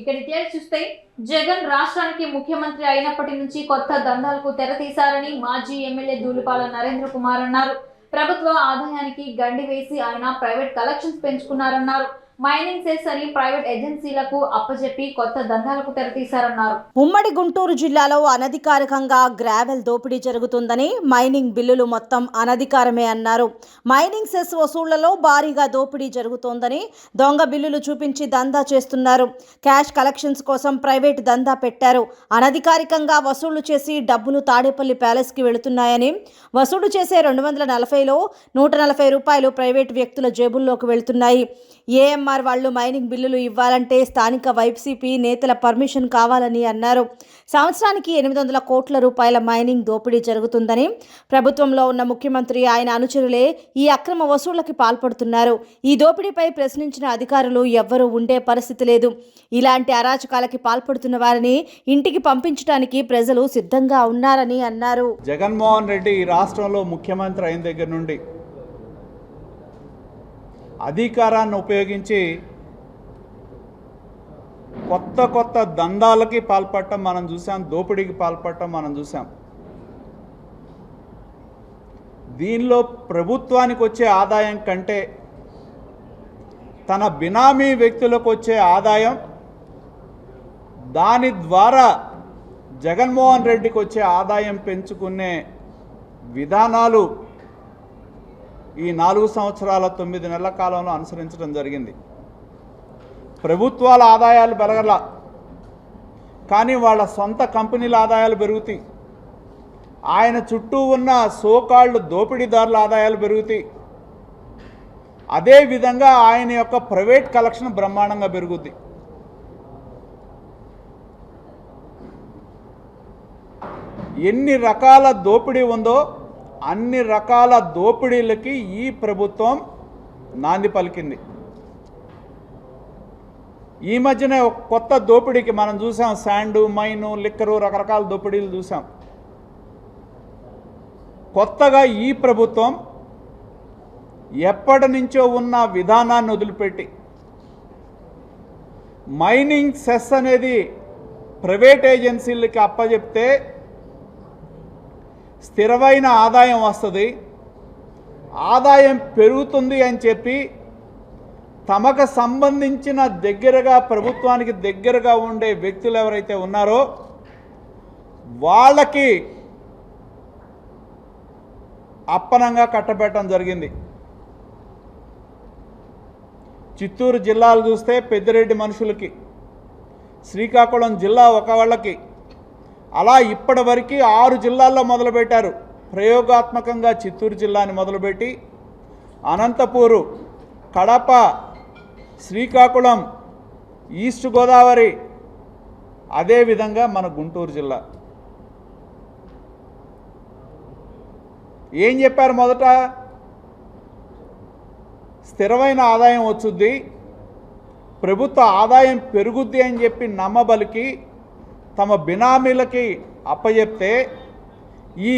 ఇక డీటెయిల్స్ చూస్తే జగన్ రాష్ట్రానికి ముఖ్యమంత్రి అయినప్పటి నుంచి కొత్త దందాలకు తెరతీశారని మాజీ ఎమ్మెల్యే దూలిపాల నరేంద్ర కుమార్ అన్నారు. ప్రభుత్వ ఆదాయానికి గండి వేసి ఆయన ప్రైవేట్ కలెక్షన్స్ పెంచుకున్నారన్నారు. మైనింగ్ సెస్ అని ప్రైవేట్ ఏజెన్సీలకు అప్పజెప్పి కొత్త దందాలకు తెరతీశారన్నారు. ఉమ్మడి గుంటూరు జిల్లాలో అనధికారికంగా గ్రావెల్ దోపిడీ జరుగుతుందని మైనింగ్ బిల్లులు మొత్తం అనధికారమే అన్నారు. మైనింగ్ సెస్ వసూళ్ళలో భారీగా దోపిడీ జరుగుతోందని దొంగ బిల్లులు చూపించి దందా చేస్తున్నారు. క్యాష్ కలెక్షన్స్ కోసం ప్రైవేట్ దందా పెట్టారు. అనధికారికంగా వసూళ్ళు చేసి డబ్బులు తాడేపల్లి ప్యాలెస్కి వెళుతున్నాయని వసూలు చేసే రెండు వందల నలభైలో నూట నలభై రూపాయలు ప్రైవేట్ వ్యక్తుల జేబుల్లోకి వెళుతున్నాయి. ఏఎం ఏఎంఆర్ వాళ్ళు మైనింగ్ బిల్లులు ఇవ్వాలంటే స్థానిక వైసీపీ నేతల పర్మిషన్ కావాలని అన్నారు. సంవత్సరానికి ఎనిమిది వందల కోట్ల రూపాయల మైనింగ్ దోపిడీ జరుగుతుందని ప్రభుత్వంలో ఉన్న ముఖ్యమంత్రి ఆయన అనుచరులే ఈ అక్రమ వసూళ్ళకి పాల్పడుతున్నారు. ఈ దోపిడీపై ప్రశ్నించిన అధికారులు ఎవ్వరూ ఉండే పరిస్థితి లేదు. ఇలాంటి అరాచకాలకి పాల్పడుతున్న వారిని ఇంటికి పంపించడానికి ప్రజలు సిద్ధంగా ఉన్నారని అన్నారు. జగన్మోహన్ రెడ్డి ఈ రాష్ట్రంలో ముఖ్యమంత్రి అయిన దగ్గర నుండి అధికారాన్ని ఉపయోగించి కొత్త కొత్త దందాలకి పాల్పడటం మనం చూసాం దోపిడీకి పాల్పడటం మనం చూసాం. దీనిలో ప్రభుత్వానికి వచ్చే ఆదాయం కంటే తన బినామీ వ్యక్తులకు వచ్చే ఆదాయం దాని ద్వారా జగన్మోహన్ రెడ్డికి వచ్చే ఆదాయం పెంచుకునే విధానాలు ఈ నాలుగు సంవత్సరాల తొమ్మిది నెలల కాలంలో అనుసరించడం జరిగింది. ప్రభుత్వాల ఆదాయాలు పెరగల కానీ వాళ్ళ సొంత కంపెనీల ఆదాయాలు పెరుగుతాయి. ఆయన చుట్టూ ఉన్న సోకాళ్ళు దోపిడీదారుల ఆదాయాలు పెరుగుతాయి. అదేవిధంగా ఆయన యొక్క ప్రైవేట్ కలెక్షన్ బ్రహ్మాండంగా పెరుగుద్ది. ఎన్ని రకాల దోపిడీ ఉందో అన్ని రకాల దోపిడీలకి ఈ ప్రభుత్వం నాంది పలికింది. ఈ మధ్యనే ఒక కొత్త దోపిడీకి మనం చూసాం. శాండు మైను లిక్కరు రకరకాల దోపిడీలు చూసాం. కొత్తగా ఈ ప్రభుత్వం ఎప్పటి నుంచో ఉన్న విధానాన్ని వదిలిపెట్టి మైనింగ్ సెస్ అనేది ప్రైవేట్ ఏజెన్సీలకి అప్పచెప్తే స్థిరమైన ఆదాయం వస్తుంది. ఆదాయం పెరుగుతుంది అని చెప్పి తమకు సంబంధించిన దగ్గరగా ప్రభుత్వానికి దగ్గరగా ఉండే వ్యక్తులు ఎవరైతే ఉన్నారో వాళ్ళకి అప్పనంగా కట్టబెట్టడం జరిగింది. చిత్తూరు జిల్లాలు చూస్తే పెద్దిరెడ్డి మనుషులకి శ్రీకాకుళం జిల్లా ఒక వాళ్ళకి అలా ఇప్పటివరకు ఆరు జిల్లాల్లో మొదలుపెట్టారు. ప్రయోగాత్మకంగా చిత్తూరు జిల్లాని మొదలుపెట్టి అనంతపూరు కడప శ్రీకాకుళం ఈస్ట్ గోదావరి అదేవిధంగా మన గుంటూరు జిల్లా. ఏం చెప్పారు మొదట? స్థిరమైన ఆదాయం వచ్చుద్ది ప్రభుత్వ ఆదాయం పెరుగుద్ది అని చెప్పి నమ్మబలికి తమ బినామీలకి అప్పచెప్తే